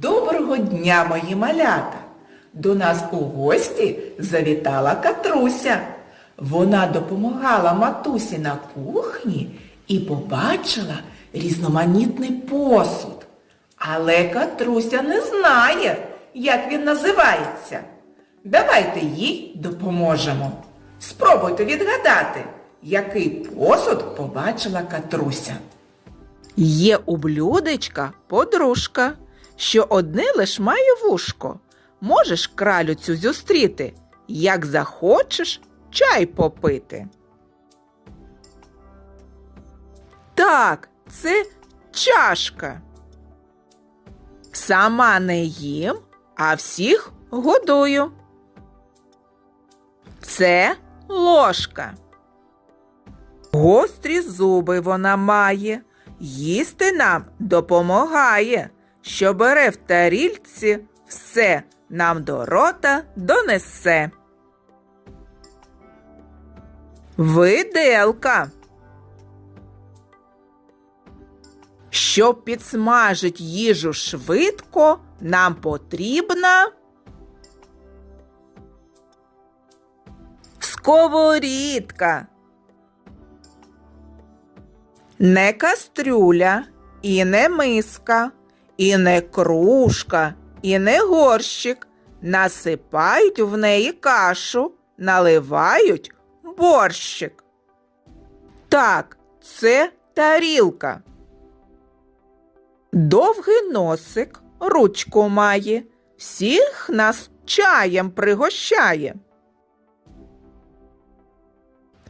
Доброго дня, мої малята! До нас у гості завітала Катруся. Вона допомагала матусі на кухні і побачила різноманітний посуд. Але Катруся не знає, як він називається. Давайте їй допоможемо. Спробуйте відгадати, який посуд побачила Катруся. Є у блюдечка подружка, що одне лиш має вушко. Можеш кралю цю зустріти, як захочеш чай попити. Так, це чашка. Сама не їм, а всіх годую. Це ложка. Гострі зуби вона має, їсти нам допомагає, що бере в тарільці все нам до рота донесе. Виделка. Щоб підсмажить їжу швидко, нам потрібна сковорідка. Не кастрюля, і не миска, і не кружка, і не горщик. Насипають в неї кашу, наливають борщик. Так, це тарілка. Довгий носик, ручку має, всіх нас чаєм пригощає.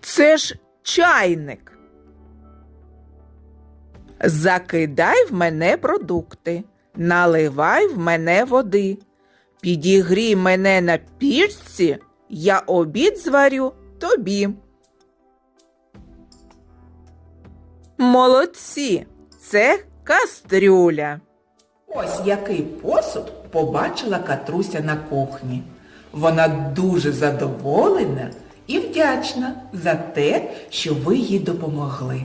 Це ж чайник. Закидай в мене продукти, наливай в мене води. Підігрій мене на пічці, я обід зварю тобі. Молодці, це кастрюля. Ось який посуд побачила Катруся на кухні. Вона дуже задоволена і вдячна за те, що ви їй допомогли.